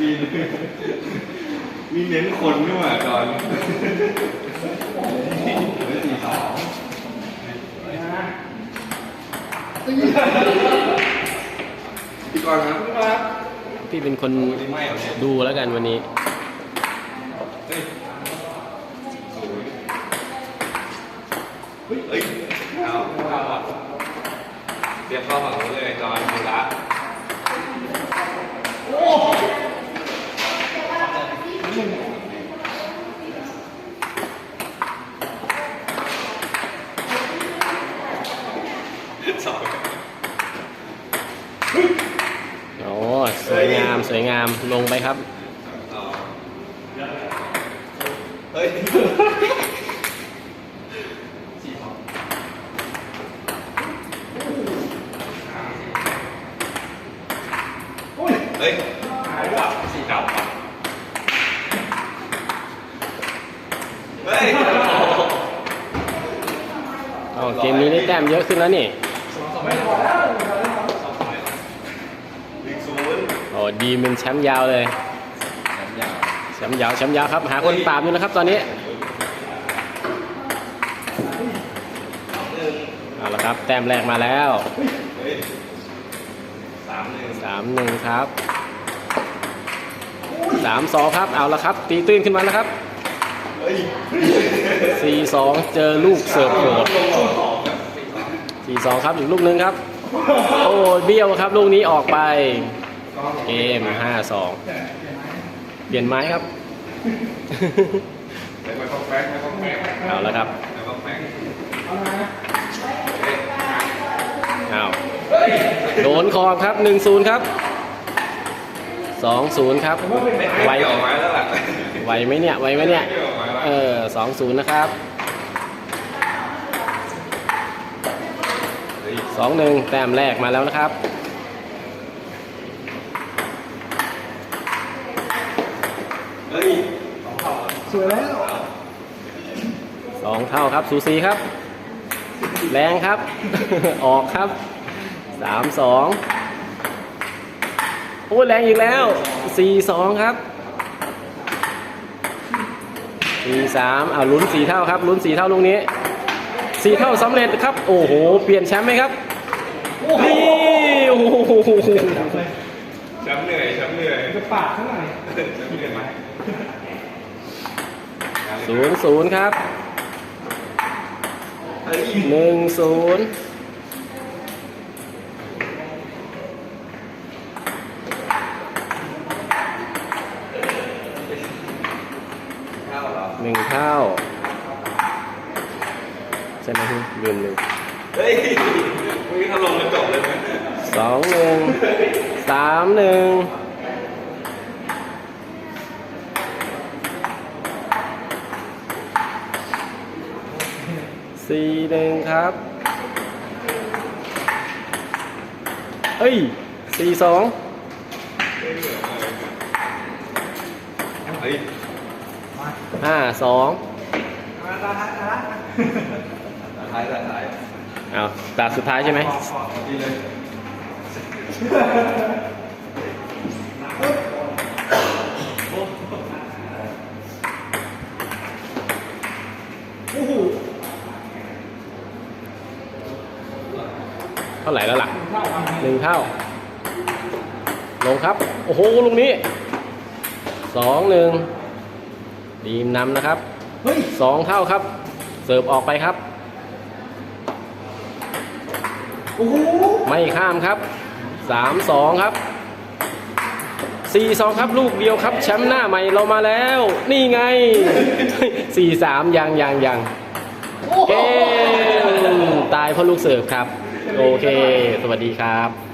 มีมีเน้นคนด้วยว่ะก่อนสี่สองพี่กรณ์ครับพี่กรณ์ครับพี่เป็นคนนี่ไม่เหรอเนี่ยดูแล้วกันวันนี้เฮ้ยศูนย์เฮ้ยเฮ้ยเอาเอาอะเตรียมเข้าฝั่งนู้นเลยจอนดูละสอง โอ้สวยงาม สวยงามลงไปครับสองเฮ้ยเฮ้ยหายว่ะสี่ดาวว่ะเฮ้ยอ๋อเกมนี้ได้แต้มเยอะขึ้นแล้วนี่ หนึ่งศูนย์ โอ้ ดีมเป็นแชมป์ยาวเลยแชมป์ยาวแชมป์ยาวครับหาคนปราบอยู่นะครับตอนนี้เอาละครับแต้มแรกมาแล้วสามหนึ่งสามหนึ่งครับสามสองครับเอาละครับ ตีตื้นขึ้นมาแล้วครับสี่สองเจอลูกเสิร์ฟโหดสี่สองครับอีกลูกหนึ่งครับ โอ้เบี้ยวครับ ลูกนี้ออกไป เกมห้าสองเปลี่ยนไม้ครับไปไปคอมแป๊กไปคอมแป๊กเอาละครับไปคอมแป๊กเอาโดนคอบครับหนึ่งศูนย์ครับสองศูนย์ครับไวเกี่ยวไม้แล้วล่ะไวไหมเนี่ยไวไหมเนี่ยเกี่ยวไม้แล้วเออสองศูนย์นะครับเฮ้ยสองหนึ่งแต้มแรกมาแล้วนะครับ เฮ้ย สองเท่าครับ สูสีครับ แรงครับ ออกครับสามสองโอ้แรงอีกแล้วสี่สองครับสี่สามอ่าลุ้นสี่เท่าครับ ลุ้นสี่เท่าลูกนี้สี่เท่าสำเร็จครับ โอ้โห เปลี่ยนแชมป์ไหมครับนี่โอ้โหช้ำเหนื่อยช้ำเหนื่อยจะปาดเท่าไหร่ช้ำเหนื่อยไหม ศูนย์ศูนย์ครับหนึ่งศูนย์หนึ่งเท่าใช่ไหมพี่ลืมลืมเฮ้ยมึงถล่มกระจกเลยไหมสองหนึ่งสามหนึ่ง สี่หนึ่งครับเอ้ยสี่สองเฮ้ยห้าสองมาตาฮะนะท้ายท้ายเอาตาสุดท้ายใช่ไหมดีเลย โอ้โห เท่าไหร่แล้วล่ะเท่ากันหนึ่งเท่า ลงครับ โอ้โหลูกนี้สองหนึ่งดีมนำนะครับเฮ้ยสองเท่าครับ เสิร์ฟออกไปครับโอ้โหไม่ข้ามครับสามสองครับสี่สองครับลูกเดียวครับแชมป์หน้าใหม่เรามาแล้ว นี่ไงสี่สามยังยังยังเกมตายเพราะลูกเสิร์ฟครับ โอเค สวัสดีครับ